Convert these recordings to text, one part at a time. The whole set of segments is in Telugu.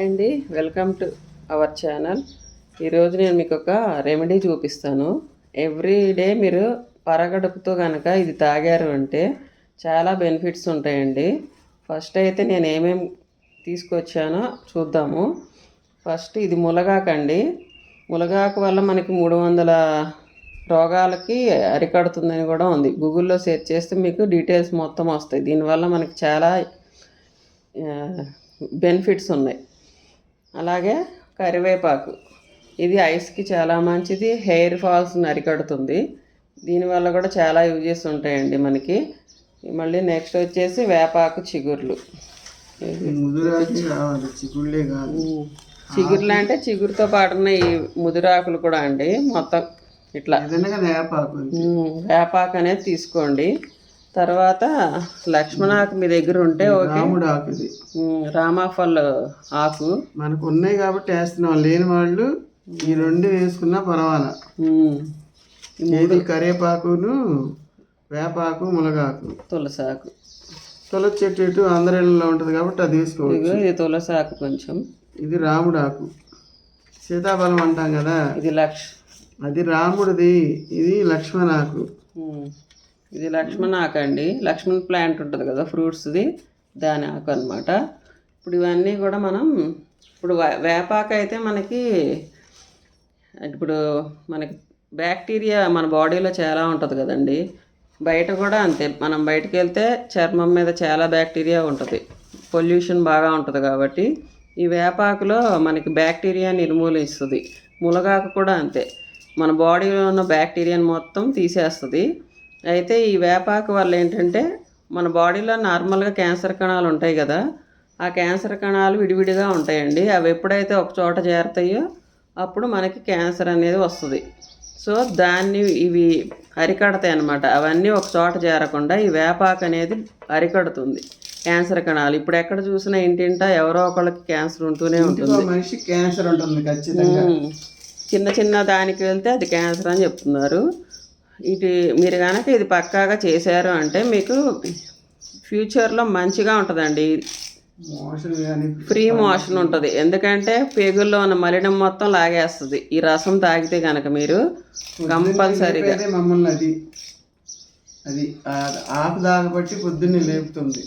అండి వెల్కమ్ టు అవర్ ఛానల్. ఈరోజు నేను మీకు ఒక రెమెడీ చూపిస్తాను. ఎవ్రీ డే మీరు పరగడుపుతో కనుక ఇది తాగారు అంటే చాలా బెనిఫిట్స్ ఉంటాయండి. ఫస్ట్ అయితే నేను ఏమేమి తీసుకొచ్చానో చూద్దాము. ఫస్ట్ ఇది ములగాకండి. ములగాకు వల్ల మనకి మూడు వందల రోగాలకి అరికడుతుందని కూడా ఉంది. గూగుల్లో సెర్చ్ చేస్తే మీకు డీటెయిల్స్ మొత్తం వస్తాయి. దీనివల్ల మనకి చాలా బెనిఫిట్స్ ఉన్నాయి. అలాగే కరివేపాకు. ఇది ఐస్కి చాలా మంచిది. హెయిర్ ఫాల్స్ని అరికడుతుంది దీనివల్ల కూడా చాలా యూజెస్ ఉంటాయండి మనకి. మళ్ళీ నెక్స్ట్ వచ్చేసి వేపాకు చిగుర్లు. కాదు. ఉమ్, చిగుర్లు అంటే చిగురుతో పాటున్న ఈ ముదిరాకులు కూడా అండి. మొత్తం ఇట్లా. వేపాకు వేపాకు అనేది తీసుకోండి. తర్వాత లక్ష్మణాకు మీ దగ్గర ఉంటే రాముడు ఆకు ఇది. రామాఫల్ ఆకు. మనకు ఉన్నాయి కాబట్టి వేస్తున్నాం. లేని వాళ్ళు ఈ రెండు వేసుకున్నా పర్వాలా. ఉమ్, ఏది? కరివేపాకును వేపాకు మునగాకు. తులసాకు. తులసి చెట్టు ఇటు అందరిలో ఉంటుంది కాబట్టి అది వేసుకోవచ్చు. ఇది తులసాకు కొంచెం. ఇది రాముడు ఆకు. సీతాఫలం అంటాం కదా. ఇది లక్ష్ అది రాముడిది. ఇది లక్ష్మణ ఆకు. ఉమ్, ఇది లక్ష్మణ ఆకు అండి లక్ష్మణ్ ప్లాంట్ ఉంటుంది కదా ఫ్రూట్స్ది దాని ఆకు అనమాట ఇప్పుడు ఇవన్నీ కూడా మనం ఇప్పుడు వేపాక వేపాకు అయితే మనకి ఇప్పుడు మనకి బ్యాక్టీరియా మన బాడీలో చాలా ఉంటుంది కదండి. బయట కూడా అంతే మనం బయటకు వెళ్తే చర్మం మీద చాలా బ్యాక్టీరియా ఉంటుంది. పొల్యూషన్ బాగా ఉంటుంది కాబట్టి ఈ వేపాకులో మనకి బ్యాక్టీరియా నిర్మూలిస్తుంది. ములగాకు కూడా అంతే. మన బాడీలో ఉన్న బ్యాక్టీరియాని మొత్తం తీసేస్తుంది. అయితే ఈ వేపాకు వల్ల ఏంటంటే మన బాడీలో నార్మల్గా క్యాన్సర్ కణాలు ఉంటాయి కదా ఆ క్యాన్సర్ కణాలు విడివిడిగా ఉంటాయండి. అవి ఎప్పుడైతే ఒక చోట చేరతాయో అప్పుడు మనకి క్యాన్సర్ అనేది వస్తుంది. సో దాన్ని ఇవి అరికడతాయి అన్నమాట. అవన్నీ ఒక చోట చేరకుండా ఈ వేపాకు అనేది అరికడుతుంది క్యాన్సర్ కణాలు. ఇప్పుడు ఎక్కడ చూసినా ఇంటింటా ఎవరో ఒకళ్ళకి క్యాన్సర్ ఉంటూనే ఉంటుంది. మనిషి క్యాన్సర్ ఉంటుంది ఖచ్చితంగా. చిన్న చిన్న దానికి వెళ్తే అది క్యాన్సర్ అని చెప్తున్నారు. ఇది మీరు కనుక ఇది పక్కాగా చేశారు అంటే మీకు ఫ్యూచర్లో మంచిగా ఉంటుందండి. ఫ్రీ మోషన్ ఉంటుంది. ఎందుకంటే పేగుల్లో ఉన్న మలినం మొత్తం లాగేస్తుంది. ఈ రసం తాగితే కనుక మీరు కంపల్సరీగా మమ్మల్ని అది అది ఆ- ఆకు దాగబట్టి పొద్దున్నే లేపుతుంది.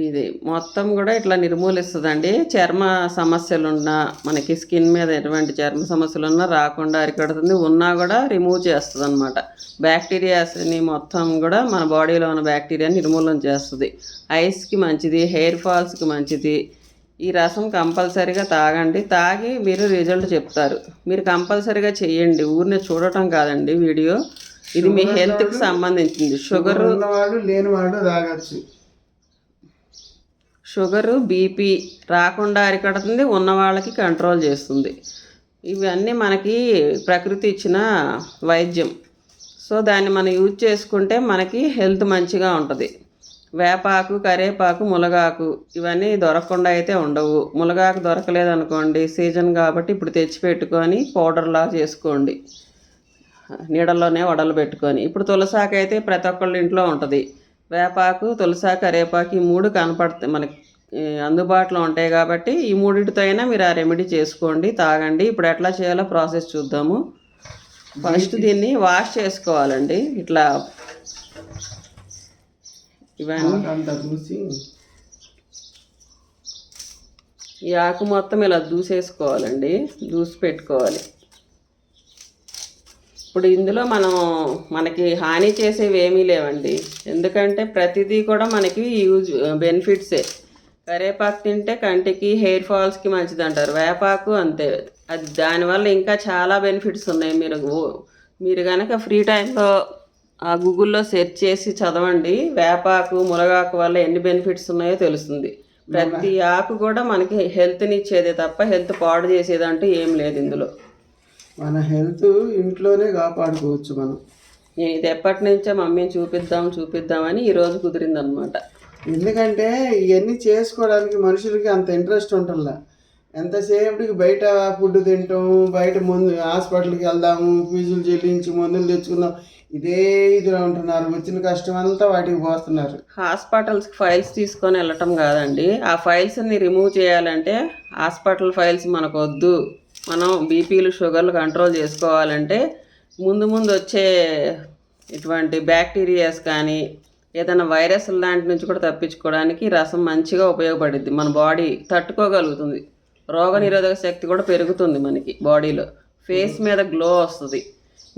ఇది మొత్తం కూడా ఇట్లా నిర్మూలిస్తుందండి. చర్మ సమస్యలు ఉన్నా మనకి స్కిన్ మీద ఎటువంటి చర్మ సమస్యలు ఉన్నా రాకుండా అరికడుతుంది. ఉన్నా కూడా రిమూవ్ చేస్తుంది అనమాట బ్యాక్టీరియాస్ని మొత్తం కూడా మన బాడీలో ఉన్న బ్యాక్టీరియాని నిర్మూలన చేస్తుంది. ఐస్కి మంచిది హెయిర్ ఫాల్స్కి మంచిది. ఈ రసం కంపల్సరీగా తాగండి. తాగి మీరు రిజల్ట్ చెప్తారు. మీరు కంపల్సరీగా చేయండి ఊరిని చూడటం కాదండి వీడియో. ఇది మీ హెల్త్కి సంబంధించింది. షుగర్ లేనివాడు తాగొచ్చు. షుగరు బీపీ రాకుండా అరికడుతుంది ఉన్న వాళ్ళకి కంట్రోల్ చేస్తుంది. ఇవన్నీ మనకి ప్రకృతి ఇచ్చిన వైద్యం. సో దాన్ని మనం యూజ్ చేసుకుంటే మనకి హెల్త్ మంచిగా ఉంటుంది. వేపాకు కరేపాకు ములగాకు ఇవన్నీ దొరకకుండా అయితే ఉండవు. ములగాకు దొరకలేదు అనుకోండి సీజన్ కాబట్టి ఇప్పుడు తెచ్చిపెట్టుకొని పౌడర్లా చేసుకోండి. నీడల్లోనే వడలు పెట్టుకొని. ఇప్పుడు తులసాకు అయితే ప్రతి ఒక్కళ్ళ ఇంట్లో ఉంటుంది. వేపాకు తులసాకు కరేపాకు ఈ మూడు కనపడతాయి. మనకి అందుబాటులో ఉంటాయి కాబట్టి ఈ మూడింటితో అయినా మీరు ఆ రెమెడీ చేసుకోండి తాగండి. ఇప్పుడు ఎట్లా చేయాలో ప్రాసెస్ చూద్దాము. ఫస్ట్ దీన్ని వాష్ చేసుకోవాలండి. ఇట్లా ఇవన్నీ ఈ ఆకు మొత్తం ఇలా దూసేసుకోవాలండి. దూసి పెట్టుకోవాలి. ఇప్పుడు ఇందులో మనం మనకి హాని చేసేవి ఏమీ లేవండి. ఎందుకంటే ప్రతిదీ కూడా మనకి యూజ్ బెనిఫిట్సే. కరేపాకు తింటే కంటికి హెయిర్ ఫాల్స్కి మంచిది అంటారు వేపాకు అంతే. అది దానివల్ల ఇంకా చాలా బెనిఫిట్స్ ఉన్నాయి. మీరు మీరు కనుక ఫ్రీ టైంలో ఆ గూగుల్లో సెర్చ్ చేసి చదవండి వేపాకు మునగాకు వల్ల ఎన్ని బెనిఫిట్స్ ఉన్నాయో తెలుస్తుంది. ప్రతి ఆకు కూడా మనకి హెల్త్ని ఇచ్చేదే తప్ప హెల్త్ పాడు చేసేదంటూ ఏం లేదు ఇందులో. మన హెల్త్ ఇంట్లోనే కాపాడుకోవచ్చు మనం. నేను ఇది ఎప్పటి నుంచో మమ్మీని చూపిద్దాం చూపిద్దామని ఈరోజు కుదిరిందనమాట. ఎందుకంటే ఇవన్నీ చేసుకోవడానికి మనుషులకి అంత ఇంట్రెస్ట్ ఉంటుందా ఎంతసేపటికి బయట ఫుడ్ తింటాం బయట మందు హాస్పిటల్కి వెళ్దాము ఫీజులు చెల్లించి మందులు తెచ్చుకుందాం. ఇదే ఇదిలో ఉంటున్నారు వచ్చిన కష్టం అంతా వాటికి పోస్తున్నారు. హాస్పిటల్స్కి ఫైల్స్ తీసుకొని వెళ్ళటం కాదండి. ఆ ఫైల్స్ని రిమూవ్ చేయాలంటే హాస్పిటల్ ఫైల్స్ మనకు వద్దు మనం బీపీలు షుగర్లు కంట్రోల్ చేసుకోవాలంటే ముందు ముందు వచ్చే ఇటువంటి బ్యాక్టీరియాస్ కానీ ఏదైనా వైరస్ లాంటి నుంచి కూడా తప్పించుకోవడానికి రసం మంచిగా ఉపయోగపడుద్ది. మన బాడీ తట్టుకోగలుగుతుంది. రోగ నిరోధక శక్తి కూడా పెరుగుతుంది మనకి బాడీలో. ఫేస్ మీద గ్లో వస్తుంది.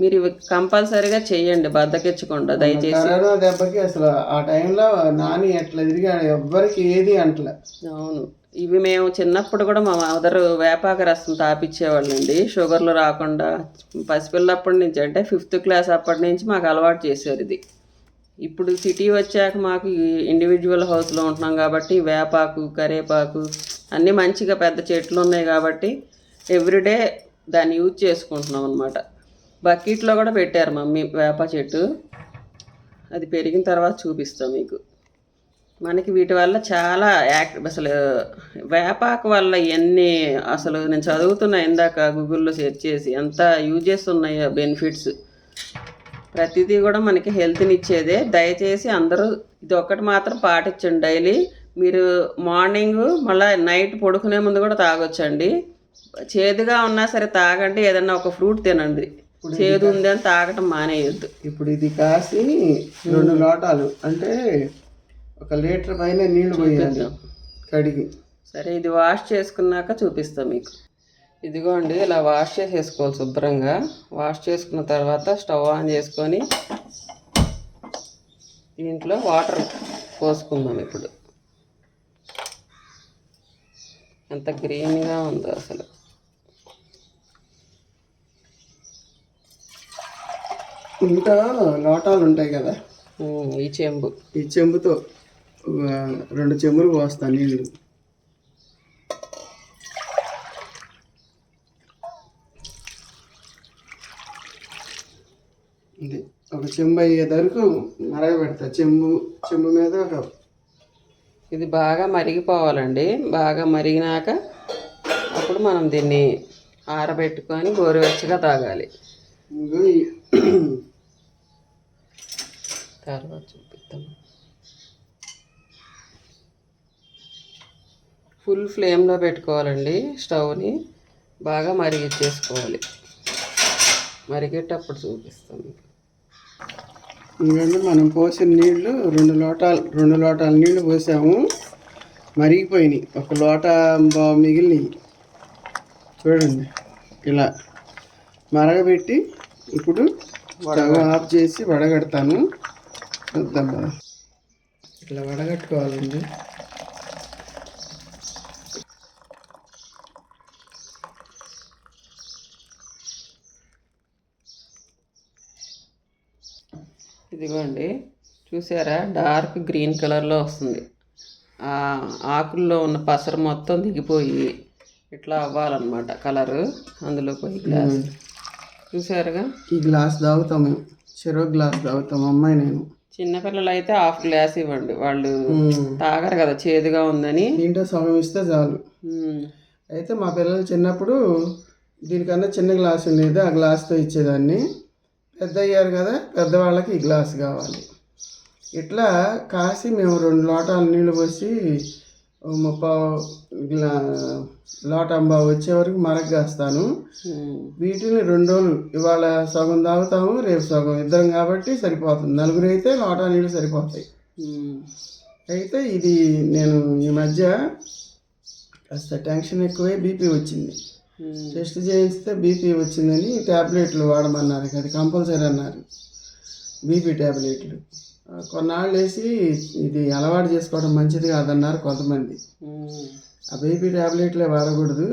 మీరు ఇవి కంపల్సరీగా చెయ్యండి బద్దకెచ్చకుండా దయచేసి. కరోనా దెబ్బకి అసలు ఆ టైంలో నాని ఎట్లా తిరిగాడు ఎవ్వరికి ఏది అంటలే. అవును. ఇవి మేము చిన్నప్పుడు కూడా మా మదర్ వేపాక రసం తాపిచ్చేవాళ్ళండి. షుగర్లు రాకుండా పసిపిల్లప్పటి నుంచి అంటే ఫిఫ్త్ క్లాస్ అప్పటి నుంచి మాకు అలవాటు చేశారు ఇది. ఇప్పుడు సిటీ వచ్చాక మాకు ఇండివిజువల్ హౌస్లో ఉంటున్నాం కాబట్టి వేపాకు కరేపాకు అన్నీ మంచిగా పెద్ద చెట్లు ఉన్నాయి కాబట్టి ఎవ్రీడే దాన్ని యూజ్ చేసుకుంటున్నాం అనమాట బకెట్లో కూడా పెట్టారు మమ్మీ వేప చెట్టు. అది పెరిగిన తర్వాత చూపిస్తాం మీకు. మనకి వీటి వల్ల చాలా యాక్ట్ అసలు వేపాకు వల్ల ఎన్ని అసలు నేను చదువుతున్నా ఇందాక గూగుల్లో సెర్చ్ చేసి ఎంత యూజెస్ ఉన్నాయో బెనిఫిట్స్. ప్రతిదీ కూడా మనకి హెల్త్ని ఇచ్చేదే. దయచేసి అందరూ ఇది ఒక్కటి మాత్రం పాటించండి డైలీ. మీరు మార్నింగ్ మళ్ళీ నైట్ పడుకునే ముందు కూడా తాగొచ్చండి. చేదుగా ఉన్నా సరే తాగండి. ఏదన్నా ఒక ఫ్రూట్ తినండి. చేదు ఉంది అని తాగటం మానేయొద్దు. ఇప్పుడు ఇది కాసి రెండు లోటాలు. అంటే ఒక లీటర్ పైన నీళ్ళు పోయాలి. కడిగి. సరే ఇది వాష్ చేసుకున్నాక చూపిస్తాం మీకు. ఇదిగోండి ఇలా వాష్ చేసేసుకోవాలి శుభ్రంగా. వాష్ చేసుకున్న తర్వాత స్టవ్ ఆన్ చేసుకొని దీంట్లో వాటర్ పోసుకుందాం ఇప్పుడు. ఎంత గ్రీన్గా ఉందో అసలు. ఇంకా లోటాలు ఉంటాయి కదా? ఈ చెంబు. ఈ చెంబుతో రెండు చెంబులు పోస్తాను నీళ్ళు. ఇది ఒక చెంబు అయ్యే వరకు మరగబెడతా. చెంబు చెంబు మీద ఒక ఇది బాగా మరిగిపోవాలండి. బాగా మరిగినాక అప్పుడు మనం దీన్ని ఆరబెట్టుకొని గోరువెచ్చగా తాగాలి. తర్వాత చూపిస్తాం ఫుల్ ఫ్లేమ్లో పెట్టుకోవాలండి స్టవ్ని. బాగా మరిగిచ్చేసుకోవాలి. మరిగేటప్పుడు చూపిస్తాం. మీకు ఎందుకంటే మనం పోసిన నీళ్ళు. రెండు లోటాలు రెండు లోటాల నీళ్ళు పోసాము. మరిగిపోయినాయి. ఒక లోట మిగిలినాయి. చూడండి. ఇలా మరగబెట్టి ఇప్పుడు స్టవ్ ఆఫ్ చేసి వడగడతాను. చూద్దాం ఇట్లా వడగట్టుకోవాలండి. ఇదిగోండి చూసారా? డార్క్ గ్రీన్ కలర్లో వస్తుంది. ఆ ఆకుల్లో ఉన్న పసరు మొత్తం దిగిపోయి ఇట్లా అవ్వాలన్నమాట కలరు. అందులో పోయి గ్లాస్. చూసారుగా? ఈ గ్లాస్ తాగుతాం మేము. చెరో గ్లాస్ తాగుతాం. అమ్మాయి నేను. చిన్నపిల్లలు అయితే హాఫ్ గ్లాస్ ఇవ్వండి. వాళ్ళు. తాగరు కదా చేదుగా ఉందని. దీంట్లో సగం ఇస్తే చాలు. అయితే మా పిల్లలు చిన్నప్పుడు దీనికన్నా చిన్న గ్లాస్ ఉండేది. ఆ గ్లాస్తో ఇచ్చేదాన్ని. పెద్ద అయ్యారు కదా పెద్దవాళ్ళకి ఈ గ్లాస్ కావాలి. ఇట్లా కాసి మేము రెండు లోటాలు నీళ్ళు పోసి ముప్పా గ్లా లోటంబా వచ్చే వరకు మరగ్గాస్తాను వీటిని రెండు రోజులు ఇవాళ సగం తాగుతాము రేపు సగం. ఇద్దరం కాబట్టి సరిపోతుంది. నలుగురు అయితే లోటా నీళ్ళు సరిపోతాయి. అయితే ఇది నేను ఈ మధ్య కాస్త టెన్షన్ ఎక్కువై బీపీ వచ్చింది. టెస్ట్ చేయిస్తే బీపీ వచ్చిందని ట్యాబ్లెట్లు వాడమన్నారు అది కంపల్సరీ అన్నారు. బీపీ ట్యాబ్లెట్లు కొన్నాళ్ళు వేసి ఇది అలవాటు చేసుకోవడం మంచిది కాదన్నారు కొంతమంది. ఉమ్, ఆ బీపీ ట్యాబ్లెట్లే వాడకూడదు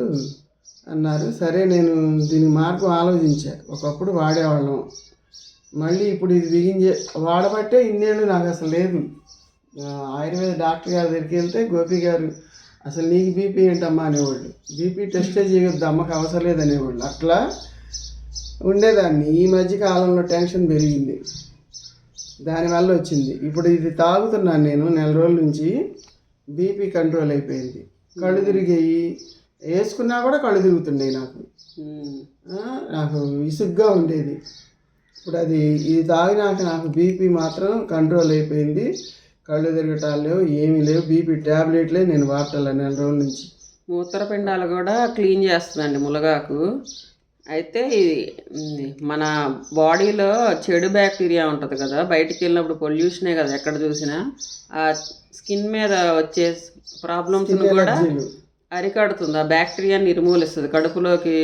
అన్నారు. సరే నేను దీని మార్గం ఆలోచించా. ఒకప్పుడు వాడేవాళ్ళం. మళ్ళీ ఇప్పుడు ఇది బిగించే వాడబట్టే ఇన్నేళ్ళు నాకు అసలు లేదు. ఆయుర్వేద డాక్టర్ గారి దగ్గరికి వెళ్తే గోపి గారు అసలు నీకు బీపీ ఏంటమ్మా అనేవాళ్ళు. బీపీ టెస్టే చేయొద్దు అమ్మకి అవసరం లేదనేవాళ్ళు. అట్లా ఉండేదాన్ని. ఈ మధ్య కాలంలో టెన్షన్ పెరిగింది. దానివల్ల వచ్చింది. ఇప్పుడు ఇది తాగుతున్నాను నేను నెల రోజుల నుంచి బీపీ కంట్రోల్ అయిపోయింది. కళ్ళు తిరిగాయి. వేసుకున్నా కూడా కళ్ళు తిరుగుతుండేవి నాకు. ఆ, నాకు విసుగ్గా ఉండేది. ఇప్పుడు అది ఇది తాగినాక నాకు బీపీ మాత్రం కంట్రోల్ అయిపోయింది. కళ్ళు తిరగటాలు లేవు ఏమీ లేవు. బీపీ ట్యాబ్లెట్లే నేను వాడతాను నెల రోజుల నుంచి. మూత్రపిండాలు కూడా క్లీన్ చేస్తుందండి మునగాకు అయితే మన బాడీలో చెడు బ్యాక్టీరియా ఉంటుంది కదా బయటికి వెళ్ళినప్పుడు పొల్యూషనే కదా ఎక్కడ చూసినా. ఆ స్కిన్ మీద వచ్చే ప్రాబ్లమ్స్ కూడా. అరికడుతుంది. ఆ బ్యాక్టీరియా నిర్మూలిస్తుంది. కడుపులోకి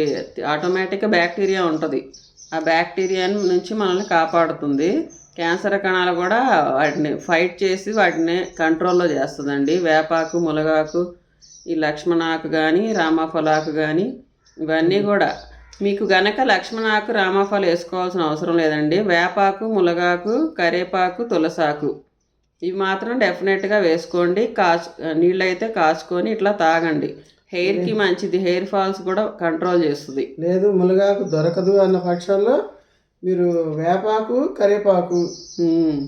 ఆటోమేటిక్గా బ్యాక్టీరియా ఉంటుంది. ఆ బ్యాక్టీరియా నుంచి మనల్ని కాపాడుతుంది. క్యాన్సర్ కణాలు కూడా వాటిని ఫైట్ చేసి వాటిని కంట్రోల్లో చేస్తుందండి. వేపాకు మునగాకు ఈ లక్ష్మణాకు కానీ రామాఫలాకు కానీ ఇవన్నీ కూడా. మీకు గనక లక్ష్మణాకు రామాఫలం వేసుకోవాల్సిన అవసరం లేదండి. వేపాకు మునగాకు కరేపాకు తులసాకు. ఇవి మాత్రం డెఫినెట్గా వేసుకోండి. కాచు నీళ్ళైతే కాచుకొని ఇట్లా తాగండి. హెయిర్కి మంచిది. హెయిర్ ఫాల్స్ కూడా కంట్రోల్ చేస్తుంది. లేదు మునగాకు దొరకదు అన్న పక్షంలో మీరు వేపాకు కరివేపాకు.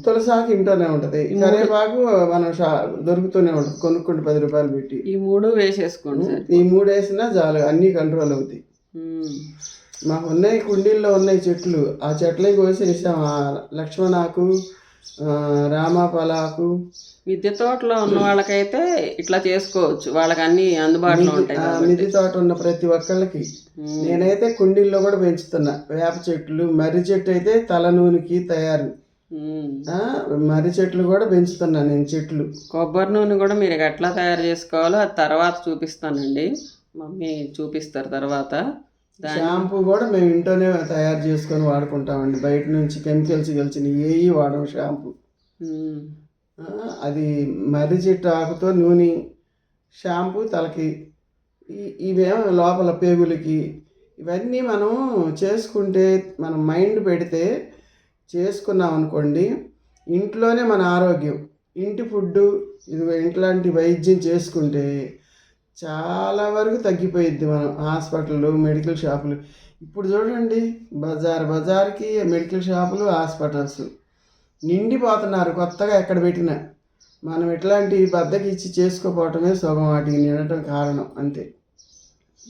తులసాకు ఇంట్లోనే ఉంటుంది. కరివేపాకు మనం షా దొరుకుతూనే ఉంటుంది. కొనుక్కుంటే పది రూపాయలు పెట్టి. ఈ మూడు వేసేసుకోండి ఈ మూడు వేసినా చాలు అన్నీ కంట్రోల్ అవుతాయి. మాకు ఉన్నాయి కుండీల్లో ఉన్నాయి చెట్లు. ఆ చెట్లకి కోసి వేసాం. ఆ లక్ష్మణాకు రామాఫలాకు మిద్దె తోటలో ఉన్న వాళ్ళకైతే ఇట్లా చేసుకోవచ్చు. వాళ్ళకి అన్ని అందుబాటులో ఉంటాయి. మిద్దె తోట ఉన్న ప్రతి ఒక్కళ్ళకి. నేనైతే కుండీల్లో కూడా పెంచుతున్నా. వేప చెట్లు మర్రి చెట్టు అయితే తల నూనెకి తయారు. మర్రి చెట్లు కూడా పెంచుతున్నా నేను చెట్లు. కొబ్బరి నూనె కూడా మీరు ఎట్లా తయారు చేసుకోవాలో అది తర్వాత చూపిస్తానండి. మమ్మీ చూపిస్తారు తర్వాత. షాంపూ కూడా మేము ఇంట్లోనే తయారు చేసుకొని వాడుకుంటామండి. బయట నుంచి కెమికల్స్ కలిసిన ఏవి వాడము షాంపూ. అది మర్రి చెట్టు ఆకుతో నూనె షాంపూ తలకి ఇవేమో లోపల పేగులకి ఇవన్నీ మనం చేసుకుంటే మనం మైండ్ పెడితే చేసుకున్నాం అనుకోండి ఇంట్లోనే మన ఆరోగ్యం. ఇంటి ఫుడ్డు ఇది ఇంట్లాంటి వైద్యం చేసుకుంటే చాలా వరకు తగ్గిపోయిద్ది మనం హాస్పిటల్ మెడికల్ షాపులు. ఇప్పుడు చూడండి బజార్ బజార్కి మెడికల్ షాపులు హాస్పిటల్స్. నిండిపోతున్నారు కొత్తగా ఎక్కడ పెట్టినా. మనం ఇట్లాంటి బద్దకి ఇచ్చి చేసుకోపోవటమే సుఖం వాటికి నిండటం కారణం అంతే.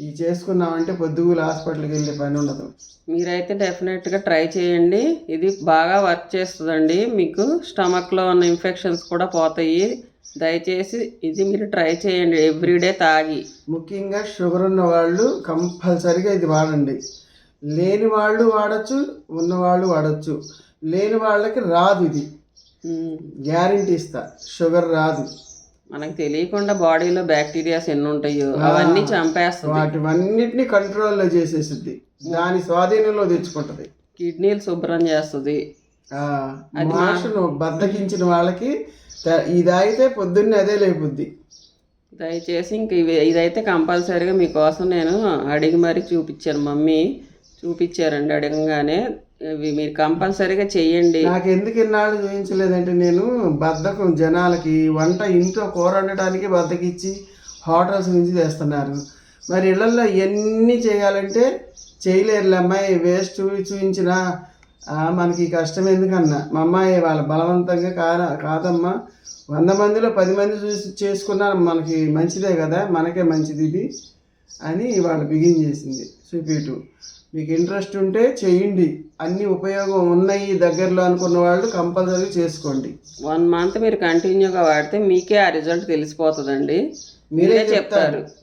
ఇవి చేసుకున్నామంటే పొద్దుగులు హాస్పిటల్కి వెళ్ళే పని ఉండదు. మీరైతే డెఫినెట్గా ట్రై చేయండి. ఇది బాగా వర్క్ చేస్తుందండి. మీకు స్టమక్లో ఉన్న ఇన్ఫెక్షన్స్ కూడా పోతాయి. దయచేసి ఇది మీరు ట్రై చేయండి ఎవ్రీడే తాగి. ముఖ్యంగా షుగర్ ఉన్న వాళ్ళు కంపల్సరిగా ఇది వాడండి. లేని వాళ్ళు వాడచ్చు ఉన్నవాళ్ళు వాడచ్చు. లేని వాళ్ళకి రాదు ఇది. గ్యారంటీ ఇస్తా షుగర్ రాదు. మనకు తెలియకుండా బాడీలో బ్యాక్టీరియాస్ ఎన్ని ఉంటాయో అవన్నీ చంపేస్తుంది. వాటివన్నిటిని కంట్రోల్లో చేసేసిద్ది. దాని స్వాధీనంలో తెచ్చుకుంటది. కిడ్నీలు శుభ్రం చేస్తుంది. మోషన్ బద్దకించిన వాళ్ళకి ఇది అయితే పొద్దున్నే అదే లేపుద్ది. దయచేసి ఇంక ఇవి ఇదైతే కంపల్సరీగా మీకోసం నేను అడిగి మరీ చూపించాను మమ్మీ చూపించారండి అడగంగానే. ఇవి మీరు కంపల్సరీగా చెయ్యండి. నాకు ఎందుకు ఇన్నాళ్ళు చూపించలేదంటే నేను బద్దకం జనాలకి వంట ఇంట్లో కూర వండటానికి బద్దకిచ్చి హోటల్స్ నుంచి తెస్తున్నారు. మరి ఇళ్ళల్లో ఎన్ని చేయాలంటే చేయలేరులే అమ్మాయి. వేస్ట్ చూపించినా మనకి కష్టం ఎందుకన్నా? మా అమ్మాయి వాళ్ళ బలవంతంగా కాదా కాదమ్మా. వంద మందిలో పది మంది చూసి చేసుకున్నా మనకి మంచిదే కదా? మనకే మంచిది ఇది అని వాళ్ళు బిగిన్ చేసింది చూపిటు మీకు ఇంట్రెస్ట్ ఉంటే చేయండి. అన్ని ఉపయోగం ఉన్నాయి దగ్గరలో అనుకున్న వాళ్ళు కంపల్సరీ చేసుకోండి. వన్ మంత్ మీరు కంటిన్యూగా వాడితే మీకే ఆ రిజల్ట్ తెలిసిపోతుందండి. మీరే చెప్తారు.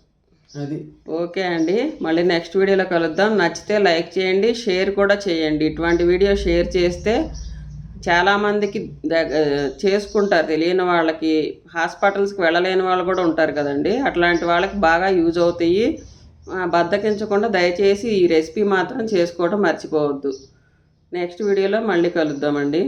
అది. ఓకే అండి. మళ్ళీ నెక్స్ట్ వీడియోలో కలుద్దాం. నచ్చితే లైక్ చేయండి షేర్ కూడా చేయండి. ఇటువంటి వీడియో షేర్ చేస్తే చాలామందికి చేసుకుంటారు. తెలియని వాళ్ళకి హాస్పిటల్స్కి వెళ్ళలేని వాళ్ళు కూడా ఉంటారు కదండి. అట్లాంటి వాళ్ళకి బాగా యూజ్ అవుతాయి. బద్దకించకుండా దయచేసి ఈ రెసిపీ మాత్రం చేసుకోవడం మర్చిపోవద్దు. నెక్స్ట్ వీడియోలో మళ్ళీ కలుద్దామండి.